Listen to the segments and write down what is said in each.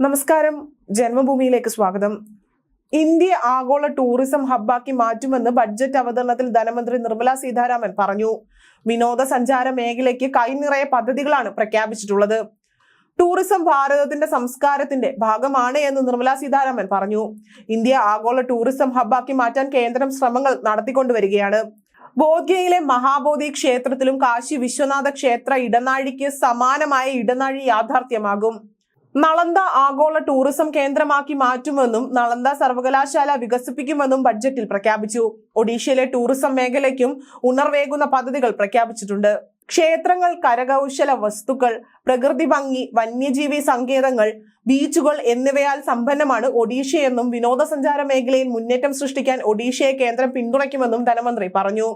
നമസ്കാരം. ജന്മഭൂമിയിലേക്ക് സ്വാഗതം. ഇന്ത്യ ആഗോള ടൂറിസം ഹബ്ബാക്കി മാറ്റുമെന്ന് ബഡ്ജറ്റ് അവതരണത്തിൽ ധനമന്ത്രി നിർമ്മല സീതാരാമൻ പറഞ്ഞു. വിനോദസഞ്ചാര മേഖലയ്ക്ക് കൈനിറയ പദ്ധതികളാണ് പ്രഖ്യാപിച്ചിട്ടുള്ളത്. ടൂറിസം ഭാരതത്തിന്റെ സംസ്കാരത്തിന്റെ ഭാഗമാണ് എന്ന് നിർമ്മല സീതാരാമൻ പറഞ്ഞു. ഇന്ത്യ ആഗോള ടൂറിസം ഹബ്ബാക്കി മാറ്റാൻ കേന്ദ്രം ശ്രമങ്ങൾ നടത്തിക്കൊണ്ടുവരികയാണ്. ബോധ്യയിലെ മഹാബോധി ക്ഷേത്രത്തിലും കാശി വിശ്വനാഥ ക്ഷേത്ര ഇടനാഴിക്ക് സമാനമായ ഇടനാഴി യാഥാർത്ഥ്യമാകും. നളന്ദ ആഗോള ടൂറിസം കേന്ദ്രമാക്കി മാറ്റുമെന്നും നളന്ദ സർവകലാശാല വികസിപ്പിക്കുമെന്നും ബഡ്ജറ്റിൽ പ്രഖ്യാപിച്ചു. ഒഡീഷയിലെ ടൂറിസം മേഖലയ്ക്കും ഉണർവേകുന്ന പദ്ധതികൾ പ്രഖ്യാപിച്ചിട്ടുണ്ട്. ക്ഷേത്രങ്ങൾ കരകൗശല വസ്തുക്കൾ പ്രകൃതി ഭംഗി വന്യജീവി സങ്കേതങ്ങൾ ബീച്ചുകൾ എന്നിവയാൽ സമ്പന്നമാണ് ഒഡീഷയെന്നും വിനോദസഞ്ചാര മേഖലയിൽ മുന്നേറ്റം സൃഷ്ടിക്കാൻ ഒഡീഷയെ കേന്ദ്രം പിന്തുണയ്ക്കുമെന്നും ധനമന്ത്രി പറഞ്ഞു.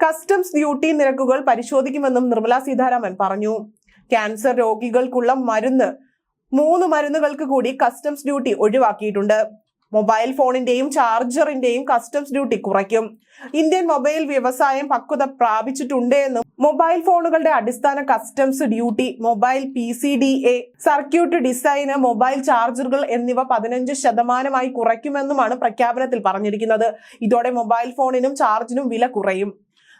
കസ്റ്റംസ് ഡ്യൂട്ടി നിരക്കുകൾ പരിശോധിക്കുമെന്നും നിർമ്മല സീതാരാമൻ പറഞ്ഞു. ക്യാൻസർ രോഗികൾക്കുള്ള മരുന്ന് മൂന്ന് മരുന്നുകൾക്ക് കൂടി കസ്റ്റംസ് ഡ്യൂട്ടി ഒഴിവാക്കിയിട്ടുണ്ട്. മൊബൈൽ ഫോണിന്റെയും ചാർജറിന്റെയും കസ്റ്റംസ് ഡ്യൂട്ടി കുറയ്ക്കും. ഇന്ത്യൻ മൊബൈൽ വ്യവസായം പക്വത പ്രാപിച്ചിട്ടുണ്ട് എന്നും മൊബൈൽ ഫോണുകളുടെ അടിസ്ഥാന customs duty mobile P C D A circuit design mobile ചാർജറുകൾ എന്നിവ പതിനഞ്ച് ശതമാനമായി കുറയ്ക്കുമെന്നുമാണ് പ്രഖ്യാപനത്തിൽ പറഞ്ഞിരിക്കുന്നത്. ഇതോടെ മൊബൈൽ ഫോണിനും ചാർജിനും വില കുറയും.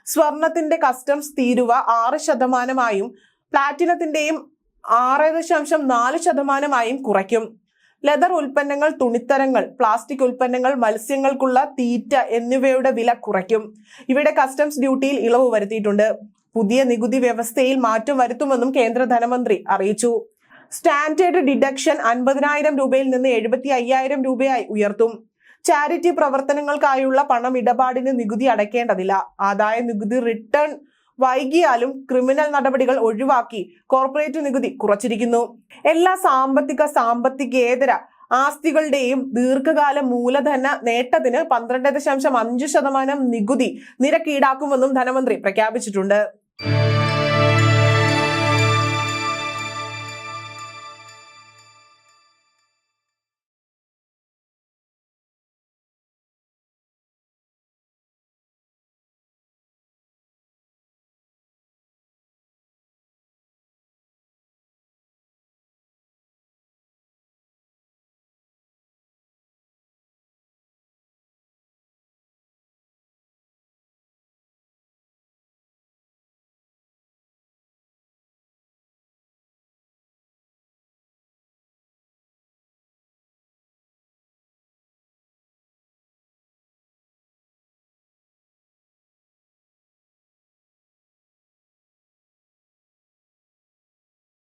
സ്വർണത്തിന്റെ കസ്റ്റംസ് തീരുവ ആറ് ശതമാനമായും പ്ലാറ്റിനത്തിന്റെയും ആറ് ദശാംശം നാല് ശതമാനമായും കുറയ്ക്കും. ലെതർ ഉൽപ്പന്നങ്ങൾ തുണിത്തരങ്ങൾ പ്ലാസ്റ്റിക് ഉൽപ്പന്നങ്ങൾ മത്സ്യങ്ങൾക്കുള്ള തീറ്റ എന്നിവയുടെ വില കുറയ്ക്കും. ഇവിടെ കസ്റ്റംസ് ഡ്യൂട്ടിയിൽ ഇളവ് വരുത്തിയിട്ടുണ്ട്. പുതിയ നികുതി വ്യവസ്ഥയിൽ മാറ്റം വരുത്തുമെന്നും കേന്ദ്ര ധനമന്ത്രി അറിയിച്ചു. സ്റ്റാൻഡേർഡ് ഡിഡക്ഷൻ അൻപതിനായിരം രൂപയിൽ നിന്ന് എഴുപത്തി അയ്യായിരം രൂപയായി ഉയർത്തും. ചാരിറ്റി പ്രവർത്തനങ്ങൾക്കായുള്ള പണം ഇടപാടിന് നികുതി അടയ്ക്കേണ്ടതില്ല. ആദായ നികുതി റിട്ടേൺ വൈകിയാലും ക്രിമിനൽ നടപടികൾ ഒഴിവാക്കി കോർപ്പറേറ്റ് നികുതി കുറച്ചിരിക്കുന്നു. എല്ലാ സാമ്പത്തിക സാമ്പത്തികേതര ആസ്തികളുടെയും ദീർഘകാല മൂലധന നേട്ടത്തിന് പന്ത്രണ്ട് ദശാംശം അഞ്ച് ശതമാനം നികുതി നിരക്ക് ഈടാക്കുമെന്നും ധനമന്ത്രി പ്രഖ്യാപിച്ചിട്ടുണ്ട്.